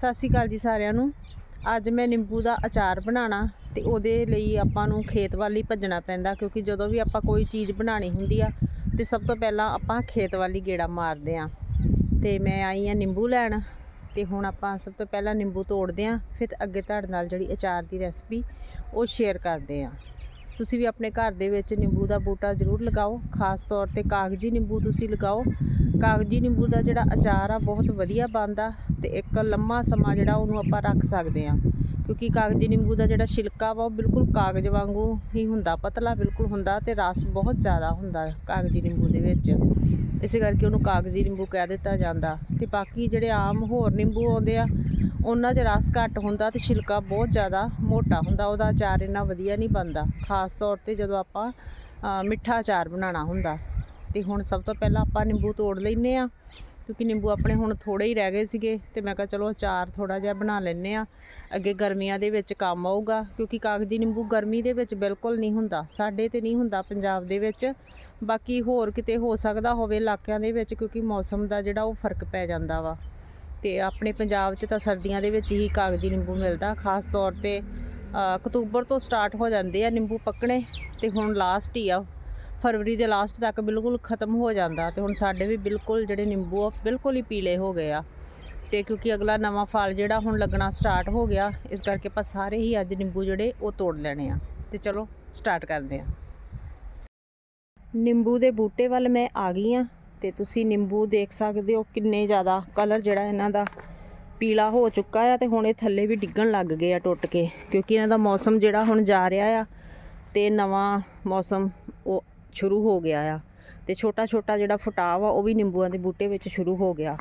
ਸਤਿ ਸ਼੍ਰੀ ਅਕਾਲ ਜੀ ਸਾਰਿਆਂ ਨੂੰ। ਅੱਜ ਮੈਂ ਨਿੰਬੂ ਦਾ ਅਚਾਰ ਬਣਾਉਣਾ ਤੇ ਉਹਦੇ ਲਈ ਆਪਾਂ ਨੂੰ ਖੇਤ ਵੱਲ ਹੀ ਭੱਜਣਾ ਪੈਂਦਾ ਕਿਉਂਕਿ ਜਦੋਂ ਵੀ ਆਪਾਂ ਕੋਈ ਚੀਜ਼ ਬਣਾਉਣੀ ਹੁੰਦੀ ਆ ਤੇ ਸਭ ਤੋਂ ਪਹਿਲਾਂ ਆਪਾਂ ਖੇਤ ਵੱਲ ਹੀ ਗੇੜਾ ਮਾਰਦੇ ਆ। ਤੇ ਮੈਂ ਆਈ ਆ ਨਿੰਬੂ ਲੈਣ ਤੇ ਹੁਣ ਆਪਾਂ ਸਭ ਤੋਂ ਪਹਿਲਾਂ ਨਿੰਬੂ ਤੋੜਦੇ ਆ, ਫਿਰ ਅੱਗੇ ਤੁਹਾਡੇ ਨਾਲ ਜਿਹੜੀ ਅਚਾਰ ਦੀ ਰੈਸਪੀ ਉਹ ਸ਼ੇਅਰ ਕਰਦੇ ਆ। ਤੁਸੀਂ ਵੀ ਆਪਣੇ ਘਰ ਦੇ ਵਿੱਚ ਨਿੰਬੂ ਦਾ ਬੂਟਾ ਜ਼ਰੂਰ ਲਗਾਓ, ਖਾਸ ਤੌਰ ਤੇ ਕਾਗਜੀ ਨਿੰਬੂ ਤੁਸੀਂ ਲਗਾਓ ਕਾਗਜੀ ਨਿੰਬੂ ਦਾ ਜਿਹੜਾ ਅਚਾਰ ਆ, ਬਹੁਤ ਵਧੀਆ ਬਣਦਾ ਤੇ ਇੱਕ ਲੰਮਾ ਸਮਾਂ ਜਿਹੜਾ ਉਹਨੂੰ ਆਪਾਂ ਰੱਖ ਸਕਦੇ ਆ ਕਿਉਂਕਿ ਕਾਗਜੀ ਨਿੰਬੂ ਦਾ ਜਿਹੜਾ ਛਿਲਕਾ ਵਾ, ਉਹ ਬਿਲਕੁਲ ਕਾਗਜ਼ ਵਾਂਗੂ ਹੀ ਹੁੰਦਾ, ਪਤਲਾ ਬਿਲਕੁਲ ਹੁੰਦਾ ਤੇ ਰਸ ਬਹੁਤ ਜ਼ਿਆਦਾ ਹੁੰਦਾ ਕਾਗਜੀ ਨਿੰਬੂ ਦੇ ਵਿੱਚ। ਇਸੇ ਕਰਕੇ ਉਹਨੂੰ ਕਾਗਜੀ ਨਿੰਬੂ ਕਹਿ ਦਿੱਤਾ ਜਾਂਦਾ। ਤੇ ਬਾਕੀ ਜਿਹੜੇ ਆਮ ਹੋਰ ਨਿੰਬੂ ਆਉਂਦੇ ਆ, ਉਹਨਾਂ 'ਚ ਰਸ ਘੱਟ ਹੁੰਦਾ ਤੇ ਛਿਲਕਾ ਬਹੁਤ ਜ਼ਿਆਦਾ ਮੋਟਾ ਹੁੰਦਾ, ਉਹਦਾ ਅਚਾਰ ਇੰਨਾ ਵਧੀਆ ਨਹੀਂ ਬਣਦਾ। ਖਾਸ ਤੌਰ ਤੇ ਜਦੋਂ ਆਪਾਂ ਮਿੱਠਾ ਅਚਾਰ ਬਣਾਉਣਾ ਹੁੰਦਾ। ਤੇ ਹੁਣ ਸਭ ਤੋਂ ਪਹਿਲਾਂ ਆਪਾਂ ਨਿੰਬੂ ਤੋੜ ਲੈਨੇ ਆ ਕਿਉਂਕਿ ਨਿੰਬੂ ਆਪਣੇ ਹੁਣ ਥੋੜੇ ਹੀ ਰਹਿ ਗਏ ਸੀਗੇ ਤੇ ਮੈਂ ਕਿਹਾ ਚਲੋ ਅਚਾਰ ਥੋੜਾ ਜਿਹਾ ਬਣਾ ਲੈਨੇ ਆ ਅੱਗੇ ਗਰਮੀਆਂ ਦੇ ਵਿੱਚ ਕੰਮ ਆਊਗਾ, ਕਿਉਂਕਿ ਕਾਗਜੀ ਨਿੰਬੂ ਗਰਮੀ ਦੇ ਵਿੱਚ ਬਿਲਕੁਲ ਨਹੀਂ ਹੁੰਦਾ, ਸਾਡੇ ਤੇ ਨਹੀਂ ਹੁੰਦਾ ਪੰਜਾਬ ਦੇ ਵਿੱਚ। ਬਾਕੀ ਹੋਰ ਕਿਤੇ ਹੋ ਸਕਦਾ ਹੋਵੇ ਇਲਾਕਿਆਂ ਦੇ ਵਿੱਚ, ਕਿਉਂਕਿ ਮੌਸਮ ਦਾ ਜਿਹੜਾ ਉਹ ਫ਼ਰਕ ਪੈ ਜਾਂਦਾ ਵਾ। ਤੇ ਆਪਣੇ ਪੰਜਾਬ 'ਚ ਤਾਂ ਸਰਦੀਆਂ ਦੇ ਵਿੱਚ ਹੀ ਕਾਗਜੀ ਨਿੰਬੂ ਮਿਲਦਾ, ਖਾਸ ਤੌਰ ਤੇ ਅਕਤੂਬਰ ਤੋਂ ਸਟਾਰਟ ਹੋ ਜਾਂਦੇ ਆ ਨਿੰਬੂ ਪੱਕਣੇ, ਤੇ ਹੁਣ ਲਾਸਟ ਹੀ ਆ। ਫਰਵਰੀ ਦੇ ਲਾਸਟ ਤੱਕ ਬਿਲਕੁਲ ਖਤਮ ਹੋ ਜਾਂਦਾ ਤੇ ਹੁਣ ਸਾਡੇ ਵੀ ਬਿਲਕੁਲ ਜਿਹੜੇ ਨਿੰਬੂ ਆ, ਬਿਲਕੁਲ ਹੀ ਪੀਲੇ ਹੋ ਗਏ ਆ। ਤੇ ਕਿਉਂਕਿ ਅਗਲਾ ਨਵਾਂ ਫਲ ਜਿਹੜਾ ਹੁਣ ਲੱਗਣਾ ਸਟਾਰਟ ਹੋ ਗਿਆ, ਇਸ ਕਰਕੇ ਆਪਾਂ ਸਾਰੇ ਹੀ ਅੱਜ ਨਿੰਬੂ ਜਿਹੜੇ ਉਹ ਤੋੜ ਲੈਣੇ ਆ। ਤੇ ਚਲੋ ਸਟਾਰਟ ਕਰਦੇ ਆ। ਨਿੰਬੂ ਦੇ ਬੂਟੇ ਵੱਲ ਮੈਂ ਆ ਗਈ ਆ ਤੇ ਤੁਸੀਂ ਨਿੰਬੂ ਦੇਖ ਸਕਦੇ ਹੋ ਕਿੰਨੇ ਜ਼ਿਆਦਾ ਕਲਰ ਜਿਹੜਾ ਇਹਨਾਂ ਦਾ ਪੀਲਾ ਹੋ ਚੁੱਕਾ ਆ ਤੇ ਹੁਣ ਇਹ ਥੱਲੇ ਵੀ ਡਿੱਗਣ ਲੱਗ ਗਏ ਆ ਟੁੱਟ ਕੇ। ਕਿਉਂਕਿ ਇਹਨਾਂ ਦਾ ਮੌਸਮ ਜਿਹੜਾ ਹੁਣ ਜਾ ਰਿਹਾ ਆ ਤੇ ਨਵਾਂ ਮੌਸਮ ਉਹ ਸ਼ੁਰੂ ਹੋ ਗਿਆ ਆ। ਤੇ ਛੋਟਾ ਛੋਟਾ ਜਿਹੜਾ ਫਟਾਵ ਆ, ਉਹ ਵੀ ਨਿੰਬੂਆਂ ਦੇ ਬੂਟੇ ਵਿੱਚ ਸ਼ੁਰੂ ਹੋ ਗਿਆ।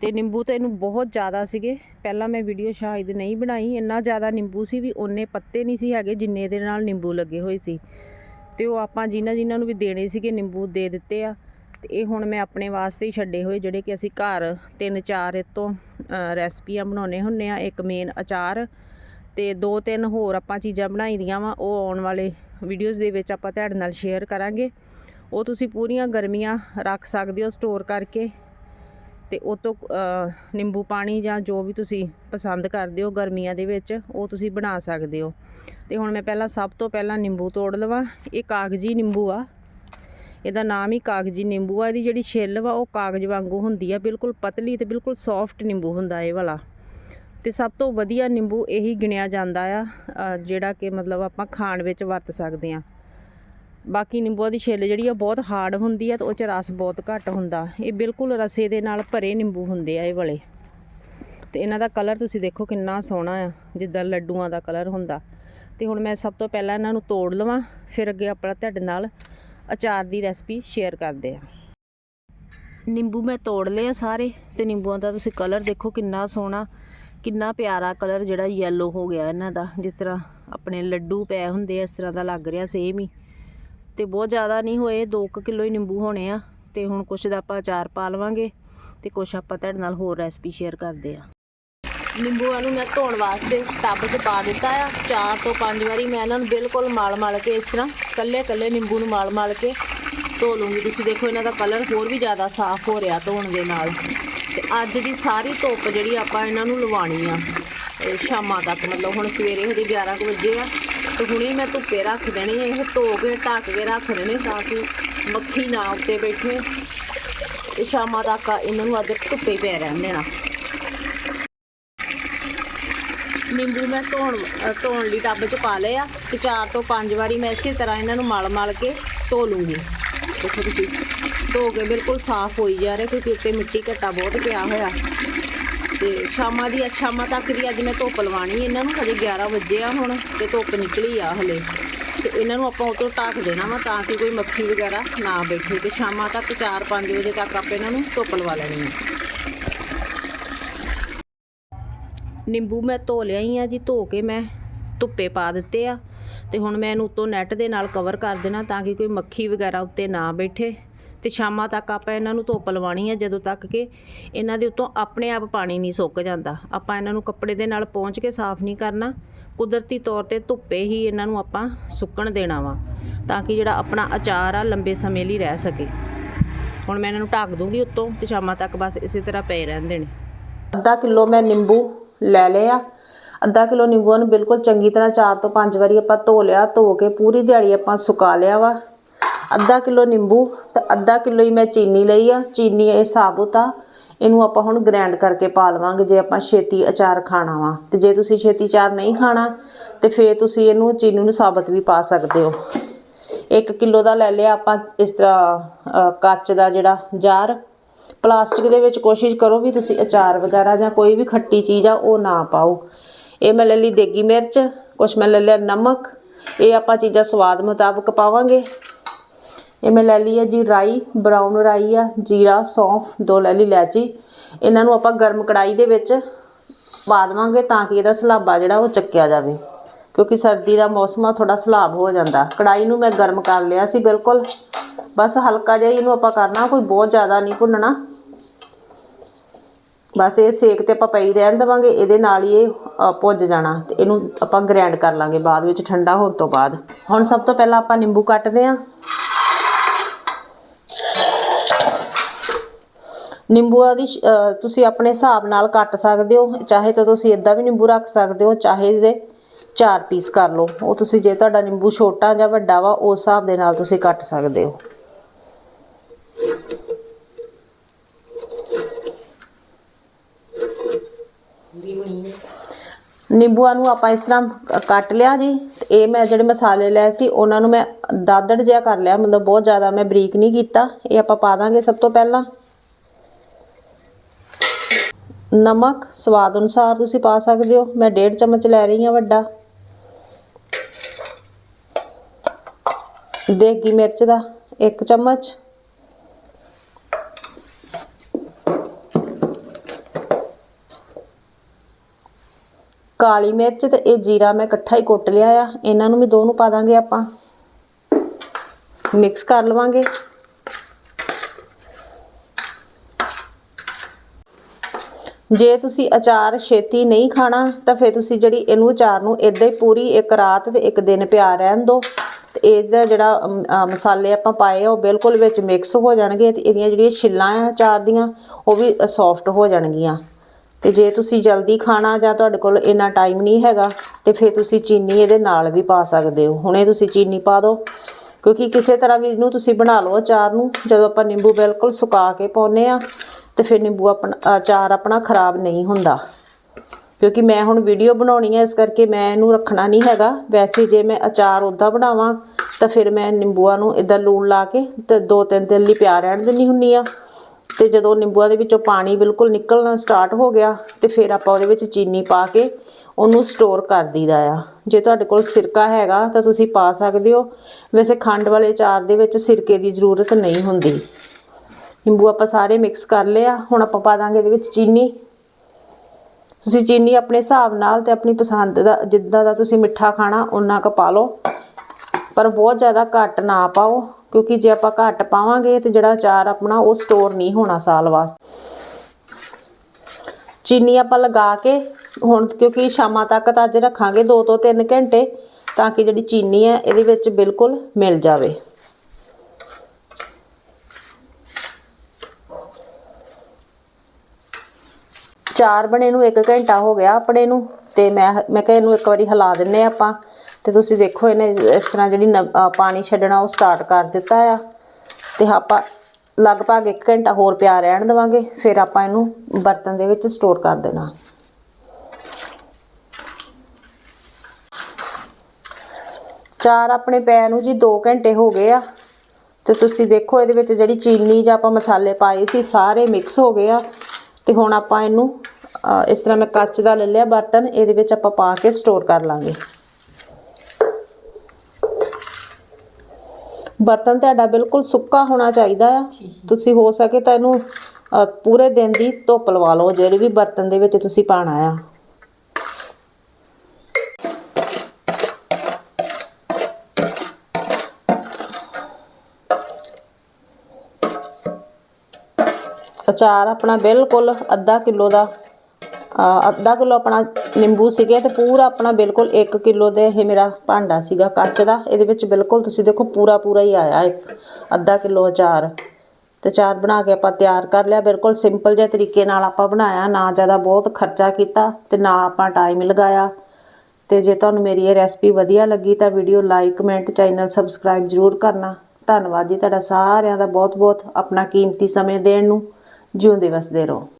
ਤੇ ਨਿੰਬੂ ਤਾਂ ਇਹਨੂੰ ਬਹੁਤ ਜ਼ਿਆਦਾ ਸੀਗੇ। ਪਹਿਲਾਂ ਮੈਂ ਵੀਡੀਓ ਸ਼ਾਇਦ ਨਹੀਂ ਬਣਾਈ। ਇੰਨਾ ਜ਼ਿਆਦਾ ਨਿੰਬੂ ਸੀ ਵੀ ਉਹਨੇ ਪੱਤੇ ਨਹੀਂ ਸੀ ਹੈਗੇ ਜਿੰਨੇ ਇਹਦੇ ਨਾਲ ਨਿੰਬੂ ਲੱਗੇ ਹੋਏ ਸੀ। ਤੇ ਉਹ ਆਪਾਂ ਜਿਨ੍ਹਾਂ ਜਿਨ੍ਹਾਂ ਨੂੰ ਵੀ ਦੇਣੇ ਸੀਗੇ ਨਿੰਬੂ ਦੇ ਦਿੱਤੇ ਆ। ਤੇ ਇਹ ਹੁਣ ਮੈਂ ਆਪਣੇ ਵਾਸਤੇ ਹੀ ਛੱਡੇ ਹੋਏ, ਜਿਹੜੇ ਕਿ ਅਸੀਂ ਘਰ ਤਿੰਨ ਚਾਰ ਇਹ ਤੋਂ ਰੈਸਪੀਆਂ ਬਣਾਉਣੇ ਹੁੰਨੇ ਆ। ਇੱਕ ਮੇਨ ਅਚਾਰ ਤੇ ਦੋ ਤਿੰਨ ਹੋਰ ਆਪਾਂ ਚੀਜ਼ਾਂ ਬਣਾਈ ਦੀਆਂ ਵਾ, ਉਹ ਆਉਣ ਵਾਲੇ ਵੀਡੀਓਜ਼ ਦੇ ਵਿੱਚ ਆਪਾਂ ਤੁਹਾਡੇ ਨਾਲ ਸ਼ੇਅਰ ਕਰਾਂਗੇ। ਉਹ ਤੁਸੀਂ ਪੂਰੀਆਂ ਗਰਮੀਆਂ ਰੱਖ ਸਕਦੇ ਹੋ ਸਟੋਰ ਕਰਕੇ ਤੇ ਉਹ ਤੋਂ ਅ, ਨਿੰਬੂ ਪਾਣੀ ਜਾਂ ਜੋ ਵੀ ਤੁਸੀਂ ਪਸੰਦ ਕਰਦੇ ਹੋ ਗਰਮੀਆਂ ਦੇ ਵਿੱਚ ਉਹ ਤੁਸੀਂ ਬਣਾ ਸਕਦੇ ਹੋ। ਤੇ ਹੁਣ ਮੈਂ ਪਹਿਲਾਂ ਸਭ ਤੋਂ ਪਹਿਲਾਂ ਨਿੰਬੂ ਤੋੜ ਲਵਾਂ। ਇਹ ਕਾਗਜੀ ਨਿੰਬੂ ਆ। ਇਹਦਾ ਨਾਮ ਹੀ ਕਾਗਜੀ ਨਿੰਬੂ ਆ। ਇਹਦੀ ਜਿਹੜੀ ਛਿੱਲ ਵਾ ਉਹ ਕਾਗਜ਼ ਵਾਂਗੂ ਹੁੰਦੀ ਆ। ਬਿਲਕੁਲ ਪਤਲੀ ਤੇ ਬਿਲਕੁਲ ਸੌਫਟ ਨਿੰਬੂ ਹੁੰਦਾ ਇਹ ਵਾਲਾ। ਤੇ ਸਭ ਤੋਂ ਵਧੀਆ ਨਿੰਬੂ ਇਹੀ ਗਿਣਿਆ ਜਾਂਦਾ ਆ ਜਿਹੜਾ ਕਿ ਮਤਲਬ ਆਪਾਂ ਖਾਣ ਵਿੱਚ ਵਰਤ ਸਕਦੇ ਆ ਬਾਕੀ ਨਿੰਬੂਆਂ ਦੀ ਛਿੱਲ ਜਿਹੜੀ ਆ ਬਹੁਤ ਹਾਰਡ ਹੁੰਦੀ ਆ ਤੇ ਉਹ ਚ ਰਸ ਬਹੁਤ ਘੱਟ ਹੁੰਦਾ। ਇਹ ਬਿਲਕੁਲ ਰਸੇ ਦੇ ਨਾਲ ਭਰੇ ਨਿੰਬੂ ਹੁੰਦੇ ਆ ਇਹ ਵਾਲੇ। ਤੇ ਇਹਨਾਂ ਦਾ ਕਲਰ ਤੁਸੀਂ ਦੇਖੋ ਕਿੰਨਾ ਸੋਹਣਾ ਆ, ਜਿੱਦਾਂ ਲੱਡੂਆਂ ਦਾ ਕਲਰ ਹੁੰਦਾ। ਤੇ ਹੁਣ ਮੈਂ ਸਭ ਤੋਂ ਪਹਿਲਾਂ ਇਹਨਾਂ ਨੂੰ ਤੋੜ ਲਵਾਂ, ਫਿਰ ਅੱਗੇ ਆਪਣਾ ਤੁਹਾਡੇ ਨਾਲ ਅਚਾਰ ਦੀ ਰੈਸਪੀ ਸ਼ੇਅਰ ਕਰਦੇ ਆ ਨਿੰਬੂ ਮੈਂ ਤੋੜ ਲਏ ਆ ਸਾਰੇ, ਤੇ ਨਿੰਬੂਆਂ ਦਾ ਤੁਸੀਂ ਕਲਰ ਦੇਖੋ ਕਿੰਨਾ ਸੋਹਣਾ। ਕਿੰਨਾ ਪਿਆਰਾ ਕਲਰ ਜਿਹੜਾ ਯੈਲੋ ਹੋ ਗਿਆ ਇਹਨਾਂ ਦਾ, ਜਿਸ ਤਰ੍ਹਾਂ ਆਪਣੇ ਲੱਡੂ ਪਏ ਹੁੰਦੇ ਆ, ਇਸ ਤਰ੍ਹਾਂ ਦਾ ਲੱਗ ਰਿਹਾ ਸੇਮ ਹੀ। ਤੇ ਬਹੁਤ ਜ਼ਿਆਦਾ ਨਹੀਂ ਹੋਏ 2 ਕਿਲੋ ਹੀ ਨਿੰਬੂ ਹੋਣੇ ਆ, ਤੇ ਹੁਣ ਕੁਛ ਦਾ ਆਪਾਂ ਅਚਾਰ ਪਾ ਲਵਾਂਗੇ, ਤੇ ਕੁਛ ਆਪਾਂ ਤੁਹਾਡੇ ਨਾਲ ਹੋਰ ਰੈਸਪੀ ਸ਼ੇਅਰ ਕਰਦੇ ਆ। ਨਿੰਬੂਆਂ ਨੂੰ ਮੈਂ ਧੋਣ ਵਾਸਤੇ ਟੱਬ 'ਚ ਪਾ ਦਿੱਤਾ ਆ, ਚਾਰ ਤੋਂ ਪੰਜ ਵਾਰੀ ਮੈਂ ਇਹਨਾਂ ਨੂੰ ਬਿਲਕੁਲ ਮਾਲ ਮਲ ਕੇ ਇਸ ਤਰ੍ਹਾਂ ਕੱਲੇ ਕੱਲੇ ਨਿੰਬੂ ਨੂੰ ਮਾਲ ਮਲ ਕੇ ਧੋ ਲੂੰਗੀ। ਤੁਸੀਂ ਦੇਖੋ ਇਹਨਾਂ ਦਾ ਕਲਰ ਹੋਰ ਵੀ ਜ਼ਿਆਦਾ ਸਾਫ਼ ਹੋ ਰਿਹਾ ਧੋਣ ਦੇ ਨਾਲ। ਅੱਜ ਦੀ ਸਾਰੀ ਧੁੱਪ ਜਿਹੜੀ ਆਪਾਂ ਇਹਨਾਂ ਨੂੰ ਲਵਾਣੀ ਆ ਸ਼ਾਮਾਂ ਤੱਕ, ਮਤਲਬ ਹੁਣ ਸਵੇਰੇ ਹਜੇ 11 ਕੁ ਵਜੇ ਆ, ਤੇ ਹੁਣੇ ਮੈਂ ਧੁੱਪੇ ਰੱਖ ਦੇਣੇ ਇਹ ਧੋ ਕੇ, ਢੱਕ ਕੇ ਰੱਖ ਦੇਣੇ ਤਾਂ ਕਿ ਮੱਖੀ ਨਾ ਉੱਤੇ ਬੈਠੇ। ਇਹ ਸ਼ਾਮਾਂ ਤੱਕ ਇਹਨਾਂ ਨੂੰ ਅੱਜ ਧੁੱਪੇ ਪੈ ਰਹਿਣ ਦੇਣਾ। ਨਿੰਬੂ ਮੈਂ ਧੋਣ ਧੋਣ ਲਈ ਟੱਬ 'ਚ ਪਾ ਲਏ ਆ, ਤੇ ਚਾਰ ਤੋਂ ਪੰਜ ਵਾਰੀ ਮੈਂ ਇਸੇ ਤਰ੍ਹਾਂ ਇਹਨਾਂ ਨੂੰ ਮਲ ਮਲ ਕੇ ਧੋ ਲੂੰਗੀ। ਦੇਖੋ ਤੁਸੀਂ ਧੋ ਕੇ ਬਿਲਕੁਲ ਸਾਫ਼ ਹੋਈ ਜਾ ਰਿਹਾ ਕਿਉਂਕਿ ਉੱਤੇ ਮਿੱਟੀ ਘੱਟਾ ਬਹੁਤ ਪਿਆ ਹੋਇਆ। ਤੇ ਸ਼ਾਮਾਂ ਦੀ, ਸ਼ਾਮਾਂ ਤੱਕ ਦੀ ਅੱਜ ਮੈਂ ਧੁੱਪ ਲਵਾਣੀ ਇਹਨਾਂ ਨੂੰ ਹਜੇ 11 ਵਜੇ ਆ ਹੁਣ ਤੇ ਧੁੱਪ ਨਿਕਲੀ ਆ ਹਲੇ। ਤੇ ਇਹਨਾਂ ਨੂੰ ਆਪਾਂ ਉਤੋਂ ਢੱਕ ਦੇਣਾ ਵਾ ਤਾਂ ਕਿ ਕੋਈ ਮੱਖੀ ਵਗੈਰਾ ਨਾ ਬੈਠੇ। ਤੇ ਸ਼ਾਮਾਂ ਤੱਕ 4-5 ਵਜੇ ਤੱਕ ਆਪਾਂ ਇਹਨਾਂ ਨੂੰ ਧੁੱਪ ਲਵਾ ਲੈਣੀ ਹੈ ਨਿੰਬੂ ਮੈਂ ਧੋ ਲਿਆ ਹੀ ਆ ਜੀ, ਧੋ ਕੇ ਮੈਂ ਧੁੱਪੇ ਪਾ ਦਿੱਤੇ ਆ। ਤੇ ਹੁਣ ਮੈਂ ਇਹਨੂੰ ਉੱਤੋਂ ਨੈੱਟ ਦੇ ਨਾਲ ਕਵਰ ਕਰ ਦੇਣਾ ਤਾਂ ਕਿ ਕੋਈ ਮੱਖੀ ਵਗੈਰਾ ਉੱਤੇ ਨਾ ਬੈਠੇ। ਤੇ ਸ਼ਾਮਾਂ ਤੱਕ ਆਪਾਂ ਇਹਨਾਂ ਨੂੰ ਧੁੱਪ ਲਵਾਣੀ ਆ, ਜਦੋਂ ਤੱਕ ਕਿ ਇਹਨਾਂ ਦੇ ਉੱਤੋਂ ਆਪਣੇ ਆਪ ਪਾਣੀ ਨਹੀਂ ਸੁੱਕ ਜਾਂਦਾ। ਆਪਾਂ ਇਹਨਾਂ ਨੂੰ ਕੱਪੜੇ ਦੇ ਨਾਲ ਪਹੁੰਚ ਕੇ ਸਾਫ਼ ਨਹੀਂ ਕਰਨਾ। ਕੁਦਰਤੀ ਤੌਰ ਤੇ ਧੁੱਪੇ ਹੀ ਇਹਨਾਂ ਨੂੰ ਆਪਾਂ ਸੁੱਕਣ ਦੇਣਾ ਵਾ, ਤਾਂ ਕਿ ਜਿਹੜਾ ਆਪਣਾ ਅਚਾਰ ਆ, ਲੰਬੇ ਸਮੇਂ ਲਈ ਰਹਿ ਸਕੇ। ਹੁਣ ਮੈਂ ਇਹਨਾਂ ਨੂੰ ਢੱਕ ਦੂੰਗੀ ਉੱਤੋਂ ਤੇ ਸ਼ਾਮਾਂ ਤੱਕ ਬਸ ਇਸੇ ਤਰ੍ਹਾਂ ਪਏ ਰਹਿਣ ਦੇਣੇ ਅੱਧਾ ਕਿਲੋ ਮੈਂ ਨਿੰਬੂ ਲੈ ਲਏ ਆ। ਅੱਧਾ ਕਿਲੋ ਨਿੰਬੂਆਂ ਨੂੰ ਬਿਲਕੁਲ ਚੰਗੀ ਤਰ੍ਹਾਂ ਚਾਰ ਤੋਂ ਪੰਜ ਵਾਰੀ ਆਪਾਂ ਧੋ ਲਿਆ, ਧੋ ਕੇ ਪੂਰੀ ਦਿਹਾੜੀ ਆਪਾਂ ਸੁਕਾ ਲਿਆ ਵਾ। ਅੱਧਾ ਕਿਲੋ ਨਿੰਬੂ ਤੇ ਅੱਧਾ ਕਿਲੋ ਹੀ ਮੈਂ ਚੀਨੀ ਲਈ ਆ। ਚੀਨੀ ਇਹ ਸਾਬੁਤ ਆ। ਇਹਨੂੰ ਆਪਾਂ ਹੁਣ ਗ੍ਰਾਈਂਡ ਕਰਕੇ ਪਾ ਲਵਾਂਗੇ ਜੇ ਆਪਾਂ ਛੇਤੀ ਅਚਾਰ ਖਾਣਾ ਵਾ। ਤੇ ਜੇ ਤੁਸੀਂ ਛੇਤੀ ਅਚਾਰ ਨਹੀਂ ਖਾਣਾ, ਤੇ ਫੇਰ ਤੁਸੀਂ ਇਹਨੂੰ ਚੀਨੀ ਨੂੰ ਸਾਬਤ ਵੀ ਪਾ ਸਕਦੇ ਹੋ। 1 ਕਿਲੋ ਦਾ ਲੈ ਲਿਆ ਆਪਾਂ ਇਸ ਤਰ੍ਹਾਂ ਕੱਚ ਦਾ ਜਿਹੜਾ ਜਾਰ ਪਲਾਸਟਿਕ ਦੇ ਵਿੱਚ ਕੋਸ਼ਿਸ਼ ਕਰੋ ਵੀ ਤੁਸੀਂ ਅਚਾਰ ਵਗੈਰਾ ਜਾਂ ਕੋਈ ਵੀ ਖੱਟੀ ਚੀਜ਼ ਆ, ਉਹ ਨਾ ਪਾਓ। ਇਹ ਮੈਂ ਲੈ ਲਈ ਦੇਗੀ ਮਿਰਚ, ਕੁਛ ਮੈਂ ਲੈ ਲਿਆ ਨਮਕ, ਇਹ ਆਪਾਂ ਚੀਜ਼ਾਂ ਸਵਾਦ ਮੁਤਾਬਕ ਪਾਵਾਂਗੇ। ਇਹ ਮੈਂ ਲੈ ਲਈ ਹੈ ਜੀ ਰਾਈ, ਬਰਾਊਨ ਰਾਈ ਆ, ਜੀਰਾ, ਸੌਂਫ, ਦੋ ਲੈ ਲਈ ਇਲਾਇਚੀ। ਇਹਨਾਂ ਨੂੰ ਆਪਾਂ ਗਰਮ ਕੜਾਈ ਦੇ ਵਿੱਚ ਪਾ ਦੇਵਾਂਗੇ ਤਾਂ ਕਿ ਇਹਦਾ ਸਲਾਬਾ ਜਿਹੜਾ ਉਹ ਚੱਕਿਆ ਜਾਵੇ। ਕਿਉਂਕਿ ਸਰਦੀ ਦਾ ਮੌਸਮ ਆ ਥੋੜਾ ਸਲਾਬ ਹੋ ਜਾਂਦਾ। ਕੜਾਈ ਨੂੰ ਮੈਂ ਗਰਮ ਕਰ ਲਿਆ ਸੀ ਬਿਲਕੁਲ। ਬਸ ਹਲਕਾ ਜਿਹਾ ਇਹਨੂੰ ਆਪਾਂ ਕਰਨਾ, ਕੋਈ ਬਹੁਤ ਜ਼ਿਆਦਾ ਨਹੀਂ ਭੁੰਨਣਾ। ਬਸ ਇਹ ਸੇਕ ਤੇ ਆਪਾਂ ਪਈ ਰਹਿਣ ਦੇਵਾਂਗੇ, ਇਹਦੇ ਨਾਲ ਹੀ ਇਹ ਭੁੱਜ ਜਾਣਾ। ਤੇ ਇਹਨੂੰ ਆਪਾਂ ਗ੍ਰਾਈਂਡ ਕਰ ਲਾਂਗੇ ਬਾਅਦ ਵਿੱਚ, ਠੰਡਾ ਹੋਣ ਤੋਂ ਬਾਅਦ। ਹੁਣ ਸਭ ਤੋਂ ਪਹਿਲਾਂ ਆਪਾਂ ਨਿੰਬੂ ਕੱਟਦੇ ਆਂ। ਨਿੰਬੂਆਂ ਦੀ ਤੁਸੀਂ ਆਪਣੇ ਹਿਸਾਬ ਨਾਲ ਕੱਟ ਸਕਦੇ ਹੋ। ਚਾਹੇ ਤਾਂ ਤੁਸੀਂ ਇਦਾਂ ਵੀ ਨਿੰਬੂ ਰੱਖ ਸਕਦੇ ਹੋ, ਚਾਹੇ ਇਹਦੇ ਚਾਰ ਪੀਸ ਕਰ ਲਓ। ਉਹ ਤੁਸੀਂ ਜੇ ਤੁਹਾਡਾ ਨਿੰਬੂ ਛੋਟਾ ਜਾਂ ਵੱਡਾ ਵਾ, ਉਸ ਹਿਸਾਬ ਦੇ ਨਾਲ ਤੁਸੀਂ ਕੱਟ ਸਕਦੇ ਹੋ। ਨਿੰਬੂਆਂ ਨੂੰ ਆਪਾਂ ਇਸ ਤਰ੍ਹਾਂ ਕੱਟ ਲਿਆ ਜੀ। ਤੇ ਇਹ ਮੈਂ ਜਿਹੜੇ ਮਸਾਲੇ ਲਏ ਸੀ, ਉਹਨਾਂ ਨੂੰ ਮੈਂ ਦਾਦੜ ਜਿਹਾ ਕਰ ਲਿਆ। ਮਤਲਬ ਬਹੁਤ ਜ਼ਿਆਦਾ ਮੈਂ ਬਰੀਕ ਨਹੀਂ ਕੀਤਾ। ਇਹ ਆਪਾਂ ਪਾ ਦਾਂਗੇ ਸਭ ਤੋਂ ਪਹਿਲਾਂ। ਨਮਕ ਸਵਾਦ ਅਨੁਸਾਰ ਤੁਸੀਂ ਪਾ ਸਕਦੇ ਹੋ। ਮੈਂ ਡੇਢ ਚਮਚ ਲੈ ਰਹੀ ਹਾਂ ਵੱਡਾ। ਦੇਗੀ ਮਿਰਚ ਦਾ 1 ਚਮਚ। ਕਾਲੀ ਮਿਰਚ ਤੇ ਇਹ ਜੀਰਾ ਮੈਂ ਇਕੱਠਾ ਹੀ ਕੁੱਟ ਲਿਆ ਆ। ਇਹਨਾਂ ਨੂੰ ਵੀ ਦੋ ਨੂੰ ਪਾ ਦਾਂਗੇ ਆਪਾਂ। ਮਿਕਸ ਕਰ ਲਵਾਂਗੇ। ਜੇ ਤੁਸੀਂ ਅਚਾਰ ਛੇਤੀ ਨਹੀਂ ਖਾਣਾ, ਤਾਂ ਫਿਰ ਤੁਸੀਂ ਜਿਹੜੀ ਇਹਨੂੰ ਅਚਾਰ ਨੂੰ ਇਦਾਂ ਹੀ ਪੂਰੀ ਇੱਕ ਰਾਤ ਤੇ ਇੱਕ ਦਿਨ ਪਿਆ ਰਹਿਣ ਦਿਓ। ਤੇ ਇਹਦਾ ਜਿਹੜਾ ਮਸਾਲੇ ਆਪਾਂ ਪਾਏ ਆ, ਉਹ ਬਿਲਕੁਲ ਵਿੱਚ ਮਿਕਸ ਹੋ ਜਾਣਗੇ ਤੇ ਇਹਦੀਆਂ ਜਿਹੜੀਆਂ ਛਿੱਲਾਂ ਆ ਅਚਾਰ ਦੀਆਂ, ਉਹ ਵੀ ਸੌਫਟ ਹੋ ਜਾਣਗੀਆਂ। ਤੇ ਜੇ ਤੁਸੀਂ ਜਲਦੀ ਖਾਣਾ ਜਾਂ ਤੁਹਾਡੇ ਕੋਲ ਇੰਨਾ ਟਾਈਮ ਨਹੀਂ ਹੈਗਾ, ਤੇ ਫਿਰ ਤੁਸੀਂ ਚੀਨੀ ਇਹਦੇ ਨਾਲ ਵੀ ਪਾ ਸਕਦੇ ਹੋ। ਹੁਣੇ ਤੁਸੀਂ ਚੀਨੀ ਪਾ ਦਿਓ। ਕਿਉਂਕਿ ਕਿਸੇ ਤਰ੍ਹਾਂ ਵੀ ਇਹਨੂੰ ਤੁਸੀਂ ਬਣਾ ਲਓ ਅਚਾਰ ਨੂੰ। ਜਦੋਂ ਆਪਾਂ ਨਿੰਬੂ ਬਿਲਕੁਲ ਸੁਕਾ ਕੇ ਪਾਉਨੇ ਆ ਤੇ ਫਿਰ ਨਿੰਬੂ ਆਪਣਾ, ਅਚਾਰ ਆਪਣਾ ਖਰਾਬ ਨਹੀਂ ਹੁੰਦਾ। ਕਿਉਂਕਿ ਮੈਂ ਹੁਣ ਵੀਡੀਓ ਬਣਾਉਣੀ ਹੈ ਇਸ ਕਰਕੇ ਮੈਂ ਇਹਨੂੰ ਰੱਖਣਾ ਨਹੀਂ ਹੈਗਾ। ਵੈਸੇ ਜੇ ਮੈਂ ਅਚਾਰ ਉਦਾਂ ਬਣਾਵਾਂ, ਤਾਂ ਫਿਰ ਮੈਂ ਨਿੰਬੂਆਂ ਨੂੰ ਇਦਾਂ ਲੂਣ ਲਾ ਕੇ ਤੇ ਦੋ ਤਿੰਨ ਦਿਨ ਲਈ ਪਿਆ ਰਹਿਣ ਦਿੰਦੀ ਹੁੰਨੀ ਆ ਤੇ ਜਦੋਂ ਨਿੰਬੂਆਂ ਦੇ ਵਿੱਚੋਂ ਪਾਣੀ ਬਿਲਕੁਲ ਨਿਕਲਣਾ ਸਟਾਰਟ ਹੋ ਗਿਆ ਤੇ ਫਿਰ ਆਪਾਂ ਉਹਦੇ ਵਿੱਚ ਚੀਨੀ ਪਾ ਕੇ ਉਹਨੂੰ ਸਟੋਰ ਕਰ ਦਈਦਾ ਆ। ਜੇ ਤੁਹਾਡੇ ਕੋਲ ਸਿਰਕਾ ਹੈਗਾ ਤਾਂ ਤੁਸੀਂ ਪਾ ਸਕਦੇ ਹੋ। ਵੈਸੇ ਖੰਡ ਵਾਲੇ ਚਾਰ ਦੇ ਵਿੱਚ ਸਿਰਕੇ ਦੀ ਜ਼ਰੂਰਤ ਨਹੀਂ ਹੁੰਦੀ। ਨਿੰਬੂ ਆਪਾਂ ਸਾਰੇ ਮਿਕਸ ਕਰ ਲਿਆ। ਹੁਣ ਆਪਾਂ ਪਾ ਦਾਂਗੇ ਇਹਦੇ ਵਿੱਚ ਚੀਨੀ। ਤੁਸੀਂ ਚੀਨੀ ਆਪਣੇ ਹਿਸਾਬ ਨਾਲ ਤੇ ਆਪਣੀ ਪਸੰਦ ਦਾ ਜਿੱਦਾਂ ਦਾ ਤੁਸੀਂ ਮਿੱਠਾ ਖਾਣਾ ਉਨਾ ਕੁ ਪਾ ਲਓ। ਪਰ ਬਹੁਤ ਜ਼ਿਆਦਾ ਘੱਟ ਨਾ ਪਾਓ। ਕਿਉਂਕਿ ਜੇ ਆਪਾਂ ਘੱਟ ਪਾਵਾਂਗੇ ਤੇ ਜਿਹੜਾ ਅਚਾਰ ਆਪਣਾ ਉਹ ਸਟੋਰ ਨਹੀਂ ਹੋਣਾ ਸਾਲ ਵਾਸਤੇ। ਚੀਨੀ ਆਪਾਂ ਲਗਾ ਕੇ ਹੁਣ ਕਿਉਂਕਿ ਸ਼ਾਮਾਂ ਤੱਕ ਤਾਂ ਅੱਜ ਰੱਖਾਂਗੇ 2 ਤੋਂ 3 ਘੰਟੇ, ਤਾਂ ਕਿ ਜਿਹੜੀ ਚੀਨੀ ਹੈ ਇਹਦੇ ਵਿੱਚ ਬਿਲਕੁਲ ਮਿਲ ਜਾਵੇ। ਚਾਰ ਬਣੇ ਨੂੰ 1 ਘੰਟਾ ਹੋ ਗਿਆ ਆਪਣੇ ਨੂੰ, ਤੇ ਮੈਂ ਮੈਂ ਕਿਹਾ ਇਹਨੂੰ ਇੱਕ ਵਾਰੀ ਹਿਲਾ ਦਿੰਨੇ ਆ ਆਪਾਂ। ਤੇ ਤੁਸੀਂ ਦੇਖੋ ਇਹਨੇ ਇਸ ਤਰ੍ਹਾਂ ਜਿਹੜੀ ਨ- ਪਾਣੀ ਛੱਡਣਾ ਉਹ ਸਟਾਰਟ ਕਰ ਦਿੱਤਾ ਆ। ਤੇ ਆਪਾਂ ਲਗਭਗ 1 ਘੰਟਾ ਹੋਰ ਪਿਆ ਰਹਿਣ ਦੇਵਾਂਗੇ, ਫਿਰ ਆਪਾਂ ਇਹਨੂੰ ਬਰਤਨ ਦੇ ਵਿੱਚ ਸਟੋਰ ਕਰ ਦੇਣਾ। ਚਾਰ ਆਪਣੇ ਪੈ ਨੂੰ ਜੀ 2 ਘੰਟੇ ਹੋ ਗਏ ਆ। ਤੇ ਤੁਸੀਂ ਦੇਖੋ ਇਹਦੇ ਵਿੱਚ ਜਿਹੜੀ ਚੀਨੀ ਜਾਂ ਆਪਾਂ ਮਸਾਲੇ ਪਾਏ ਸੀ, ਸਾਰੇ ਮਿਕਸ ਹੋ ਗਏ ਆ। ਤੇ ਹੁਣ ਆਪਾਂ ਇਹਨੂੰ ਇਸ ਤਰ੍ਹਾਂ ਮੈਂ ਕੱਚ ਦਾ ਲੈ ਲਿਆ ਬਰਤਨ, ਇਹਦੇ ਵਿੱਚ ਆਪਾਂ ਪਾ ਕੇ ਸਟੋਰ ਕਰ ਲਾਂਗੇ। ਬਰਤਨ ਤੁਹਾਡਾ ਬਿਲਕੁਲ ਸੁੱਕਾ ਹੋਣਾ ਚਾਹੀਦਾ ਆ। ਤੁਸੀਂ ਹੋ ਸਕੇ ਤਾਂ ਇਹਨੂੰ ਪੂਰੇ ਦਿਨ ਦੀ ਧੁੱਪ ਲਵਾ ਲਓ, ਜਿਹੜੇ ਵੀ ਬਰਤਨ ਦੇ ਵਿੱਚ ਤੁਸੀਂ ਪਾਣਾ ਆ। ਅਚਾਰ ਆਪਣਾ ਬਿਲਕੁਲ ਅੱਧਾ ਕਿਲੋ ਦਾ ਅੱਧਾ ਕਿਲੋ ਆਪਣਾ ਨਿੰਬੂ ਸੀਗੇ ਤੇ ਪੂਰਾ ਆਪਣਾ ਬਿਲਕੁਲ 1 ਕਿਲੋ ਦੇ ਇਹ ਮੇਰਾ ਭਾਂਡਾ ਸੀਗਾ ਕੱਚ ਦਾ। ਇਹਦੇ ਵਿੱਚ ਬਿਲਕੁਲ ਤੁਸੀਂ ਦੇਖੋ ਪੂਰਾ ਪੂਰਾ ਹੀ ਆਇਆ ਇੱਕ ਅੱਧਾ ਕਿਲੋ ਅਚਾਰ। ਤੇ ਚਾਰ ਬਣਾ ਕੇ ਆਪਾਂ ਤਿਆਰ ਕਰ ਲਿਆ। ਬਿਲਕੁਲ ਸਿੰਪਲ ਜਿਹੇ ਤਰੀਕੇ ਨਾਲ ਆਪਾਂ ਬਣਾਇਆ। ਨਾ ਜ਼ਿਆਦਾ ਬਹੁਤ ਖਰਚਾ ਕੀਤਾ ਤੇ ਨਾ ਆਪਾਂ ਟਾਈਮ ਲਗਾਇਆ। ਤੇ ਜੇ ਤੁਹਾਨੂੰ ਮੇਰੀ ਇਹ ਰੈਸਪੀ ਵਧੀਆ ਲੱਗੀ ਤਾਂ video like, comment, channel subscribe ਜ਼ਰੂਰ ਕਰਨਾ। ਧੰਨਵਾਦ ਜੀ ਤੁਹਾਡਾ ਸਾਰਿਆਂ ਦਾ ਬਹੁਤ ਬਹੁਤ ਆਪਣਾ ਕੀਮਤੀ ਸਮੇਂ ਦੇਣ ਨੂੰ। ਜਿਉਂਦੇ ਵਸਦੇ ਰਹੋ।